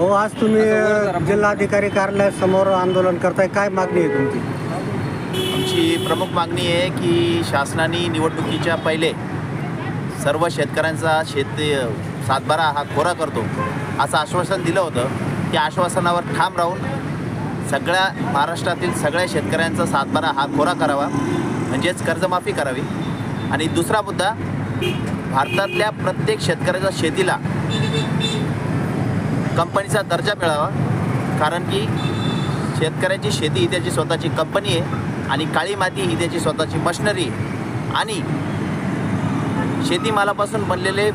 आज तुम्ही जिल्हाधिकारी कार्यालयासमोर आंदोलन करताय. काय मागणी आहे तुमची? आमची प्रमुख मागणी आहे की शासनाने निवडणुकीच्या पहिले सर्व शेतकऱ्यांचा शेत सातबारा हा कोरा करतो असं आश्वासन दिलं होतं. त्या आश्वासनावर ठाम राहून सगळ्या महाराष्ट्रातील सगळ्या शेतकऱ्यांचा सातबारा हा कोरा करावा म्हणजेच कर्जमाफी करावी. आणि दुसरा मुद्दा भारतातल्या प्रत्येक शेतकऱ्याच्या शेतीला कंपनीचा दर्जा मिळावा. कारण की शेतकऱ्याची शेती ही त्याची स्वतःची कंपनी आहे आणि काळी माती ही त्याची स्वतःची मशिनरी आहे. आणि शेतीमालापासून बनलेले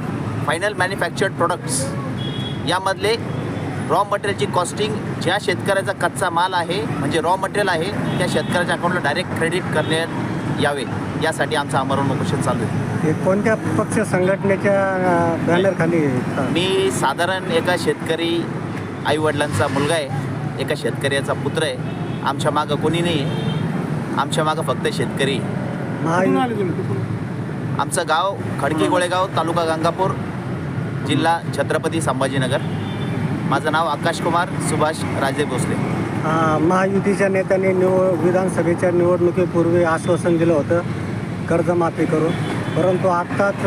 फायनल मॅन्युफॅक्चर्ड प्रोडक्ट्स यामधले रॉ मटेरियलची कॉस्टिंग ज्या शेतकऱ्याचा कच्चा माल आहे म्हणजे रॉ मटेरियल आहे त्या शेतकऱ्याच्या अकाउंटला डायरेक्ट क्रेडिट करण्यात यावे. यासाठी आमचं आमरण उपोषण चालू आहे हे कोणत्या पक्ष संघटनेच्या बॅनरखाली आहे? मी साधारण एका शेतकरी आईवडिलांचा मुलगा आहे एका शेतकऱ्याचा पुत्र आहे. आमच्या मागं कोणी नाही आहे. आमच्या मागं फक्त शेतकरी आहे. महायु आमचं गाव खडकी गोळेगाव तालुका गंगापूर जिल्हा छत्रपती संभाजीनगर. माझं नाव आकाश कुमार सुभाष राजे भोसले. हा, महायुतीच्या नेत्यांनी निवड विधानसभेच्या निवडणुकीपूर्वी आश्वासन दिलं होतं. कर्जमाफी करू परंतु आत्ताच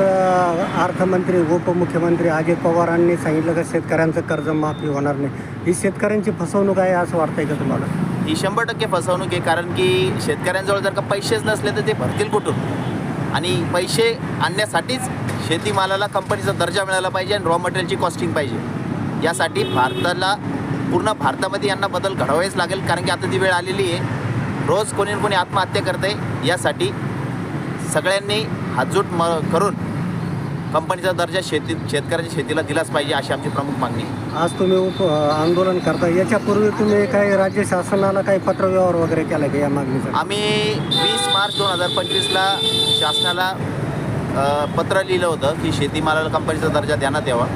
अर्थमंत्री उपमुख्यमंत्री अजित पवारांनी सांगितलं का शेतकऱ्यांचं कर्जमाफी होणार नाही. ही शेतकऱ्यांची फसवणूक आहे असं वाटतंय का तुम्हाला? ही शंभर टक्के फसवणूक आहे कारण की शेतकऱ्यांजवळ जर का पैसेच नसले तर ते भरतील कुठून? आणि पैसे आणण्यासाठीच शेतीमालाला कंपनीचा दर्जा मिळाला पाहिजे आणि रॉ मटेरियलची कॉस्टिंग पाहिजे. यासाठी भारताला पूर्ण भारतामध्ये यांना बदल घडवावेच लागेल कारण की आता ती वेळ आलेली आहे. रोज कोणी ना कोणी आत्महत्या करते यासाठी सगळ्यांनी हातजूट म करून कंपनीचा दर्जा शेती शेतकऱ्याच्या शेतीला दिलाच पाहिजे अशी आमची प्रमुख मागणी आज तुम्ही उप आंदोलन करता. याच्यापूर्वी तुम्ही काही राज्य शासनाला काही पत्रव्यवहार वगैरे केला का या मागणीचा आम्ही वीस मार्च दोन हजार पंचवीसला शासनाला पत्र लिहिलं होतं की शेतीमालाला कंपनीचा दर्जा देण्यात यावा.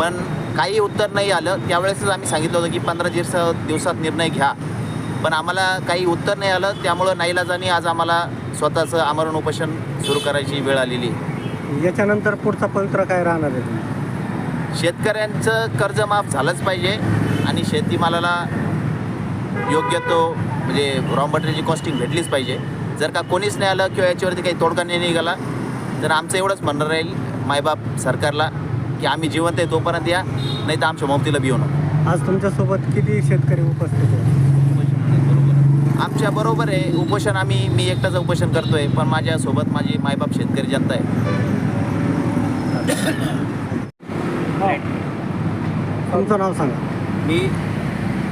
पण काही उत्तर नाही आलं. त्यावेळेसच आम्ही सांगितलं होतं की पंधरा दिवस दिवसात निर्णय घ्या. पण आम्हाला काही उत्तर नाही आलं. त्यामुळं नाईलाजानी आज आम्हाला स्वतःचं आमरण उपोषण सुरू करायची वेळ आलेली याच्यानंतर पुढचा पवित्र काय राहणार आहे तुम्ही? शेतकऱ्यांचं कर्ज माफ झालंच पाहिजे आणि शेतीमालाला योग्य तो म्हणजे रॉ मटेरियलची कॉस्टिंग भेटलीच पाहिजे. जर का कोणीच नाही आलं किंवा याच्यावरती काही तोडगा नाही निघाला तर आमचं एवढंच म्हणणं राहील मायबाप सरकारला की आम्ही जिवंत आहे तोपर्यंत या नाही तर आमच्या ममतीला बी होणार आज तुमच्यासोबत किती शेतकरी उपस्थित आहेत? आमच्या बरोबर आहे. उपोषण आम्ही मी एकटाच उपोषण करतोय. पण माझ्यासोबत माझी मायबाप शेतकरी जनता आहे. तुमचं नाव सांगा. मी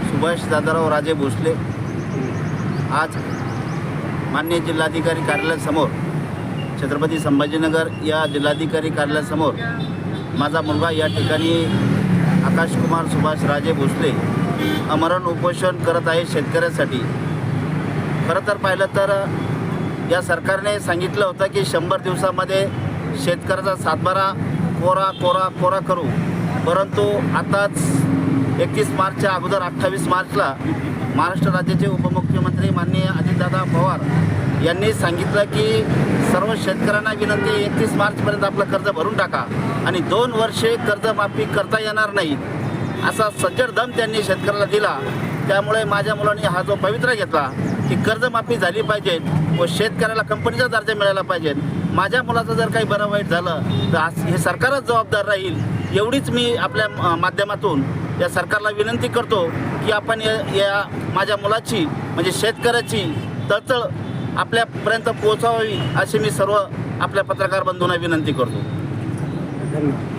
सुभाष दादाराव राजे भोसले. आज मान्य जिल्हाधिकारी कार्यालयासमोर छत्रपती संभाजीनगर या जिल्हाधिकारी कार्यालयासमोर माझा मुलगा या ठिकाणी आकाश कुमार सुभाष राजे भोसले अमरण उपोषण करत आहे शेतकऱ्यासाठी. खरं तर पाहिलं तर या सरकारने सांगितलं होतं की शंभर दिवसामध्ये शेतकऱ्याचा सातबारा कोरा कोरा कोरा करू. परंतु आताच एकतीस मार्चच्या अगोदर अठ्ठावीस मार्चला महाराष्ट्र राज्याचे उपमुख्यमंत्री माननीय अजितदादा पवार यांनी सांगितलं की सर्व शेतकऱ्यांना विनंती एकतीस मार्चपर्यंत आपलं कर्ज भरून टाका आणि दोन वर्षे कर्जमाफी करता येणार नाही असा सज्जड दम त्यांनी शेतकऱ्याला दिला. त्यामुळे माझ्या मुलांनी हा जो पवित्रा घेतला की कर्जमाफी झाली पाहिजे व शेतकऱ्याला कंपनीचा दर्जा मिळाला पाहिजे. माझ्या मुलाचं जर काही बरं वाईट झालं तर आज हे सरकारच जबाबदार राहील. एवढीच मी आपल्या माध्यमातून या सरकारला विनंती करतो की आपण या या माझ्या मुलाची म्हणजे शेतकऱ्याची तळतळ आपल्यापर्यंत पोहोचावी अशी मी सर्व आपल्या पत्रकार बंधूंना विनंती करतो. धन्यवाद.